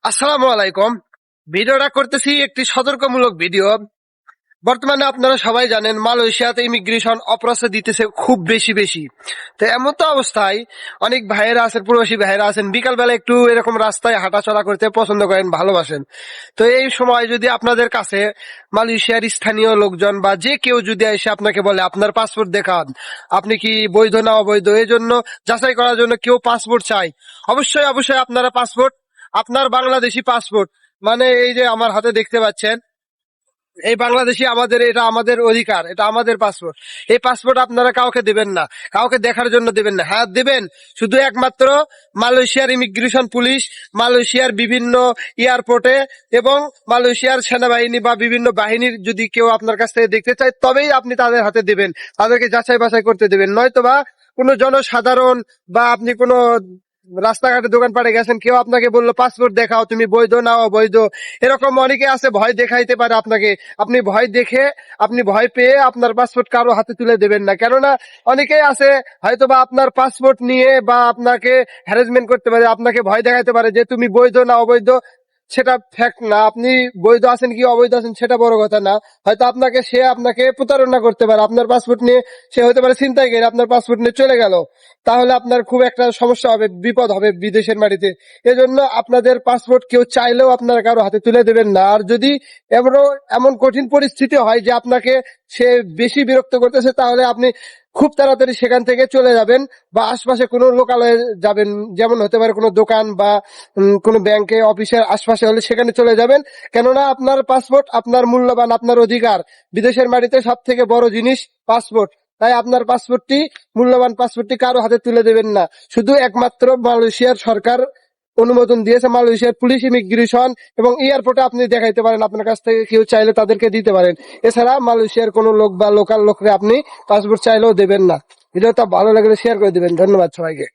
আসসালামু আলাইকুম। ভিডিওটা করতেছি একটি সতর্কমূলক ভিডিও। বর্তমানে আপনারা সবাই জানেন, মালয়েশিয়াতে ইমিগ্রেশন অপরাধ দিতেছে খুব বেশি বেশি। তো এমন তো অবস্থায় অনেক ভাইয়েরা আছেন, প্রবাসী ভাইয়েরা আছেন, বিকালবেলা একটু এরকম রাস্তায় হাঁটাচলা করতে পছন্দ করেন, ভালোবাসেন। তো এই সময় যদি আপনাদের কাছে মালয়েশিয়ার স্থানীয় লোকজন বা যে কেউ যদি এসে আপনাকে বলে, আপনার পাসপোর্ট দেখান, আপনি কি বৈধ না অবৈধ? এই জন্য যাচাই করার জন্য কেউ পাসপোর্ট চাই অবশ্যই অবশ্যই আপনারা পাসপোর্ট আপনার বাংলাদেশি পাসপোর্ট মানে এই যে আমার হাতে দেখতে পাচ্ছেন, এই বাংলাদেশি আমাদের, এটা আমাদের অধিকার, এটা আমাদের পাসপোর্ট এই পাসপোর্ট আপনারা কাউকে দিবেন না, কাউকে দেখার জন্য দিবেন না। হ্যাঁ দিবেন, শুধু একমাত্র মালয়েশিয়ার ইমিগ্রেশন পুলিশ মালয়েশিয়ার বিভিন্ন এয়ারপোর্টে এবং মালয়েশিয়ার সেনাবাহিনী বা বিভিন্ন বাহিনীর যদি কেউ আপনার কাছ থেকে দেখতে চায়, তবেই আপনি তাদের হাতে দেবেন। তাদেরকে যাচাই বাছাই করতে দেবেন। নয়তো বা কোনো জনসাধারণ বা আপনি কোনো রাস্তাঘাটে দোকানপাটে গেছেন, কেউ আপনাকে বলল, পাসপোর্ট দেখাও, তুমি বৈধ না অবৈধ? এরকম অনেকে আছে, ভয় দেখাইতে পারে আপনাকে। আপনি ভয় দেখে, আপনি ভয় পেয়ে আপনার পাসপোর্ট কারও হাতে তুলে দেবেন না। কেননা, অনেকেই আছে হয়তো বা আপনার পাসপোর্ট নিয়ে বা আপনাকে হ্যারাসমেন্ট করতে পারে, আপনাকে ভয় দেখাইতে পারে যে, তুমি বৈধ না অবৈধ? সেটা ফ্যাক্ট না। আপনি বৈধ আছেন কি অবৈধ আছেন সেটা বড় কথা না। হয়তো আপনাকে, সে আপনাকে প্রতারণা করতে পারে। আপনার পাসপোর্ট নিয়ে সে হতে পারে চিন্তায় গেলে আপনার পাসপোর্ট নিয়ে চলে গেল। তাহলে আপনার খুব একটা সমস্যা হবে, বিপদ হবে বিদেশের মাটিতে। এজন্য আপনাদের পাসপোর্ট কেউ চাইলেও আপনারা কারও হাতে তুলে দেবেন না। আর যদি এমন এমন কঠিন পরিস্থিতি হয় যে আপনাকে সে বেশি বিরক্ত করতেছে, তাহলে আপনি খুব তাড়াতাড়ি সেখান থেকে চলে যাবেন বা আশপাশে কোনো লোকালয়ে যাবেন, যেমন হতে পারে কোনো দোকান বা কোনো ব্যাংকে, অফিসের আশপাশে হলে সেখানে চলে যাবেন। কেননা আপনার পাসপোর্ট, আপনার মূল্যবান, আপনার অধিকার বিদেশের মাটিতে সব থেকে বড় জিনিস পাসপোর্ট। তাই আপনার পাসপোর্টটি, মূল্যবান পাসপোর্টটি কারও হাতে তুলে দেবেন না। শুধু একমাত্র মালয়েশিয়ার সরকার অনুমোদন দিয়েছে মালয়েশিয়ার পুলিশ ইমিগ্রেশন এবং এয়ারপোর্টে আপনি দেখাইতে পারেন, আপনার কাছ থেকে কেউ চাইলে তাদেরকে দিতে পারেন। এছাড়া মালয়েশিয়ার কোনো লোক বা লোকাল লোকরে আপনি পাসপোর্ট চাইলেও দেবেন না। ভিডিওটা ভালো লাগলে শেয়ার করে দেবেন। ধন্যবাদ সবাইকে।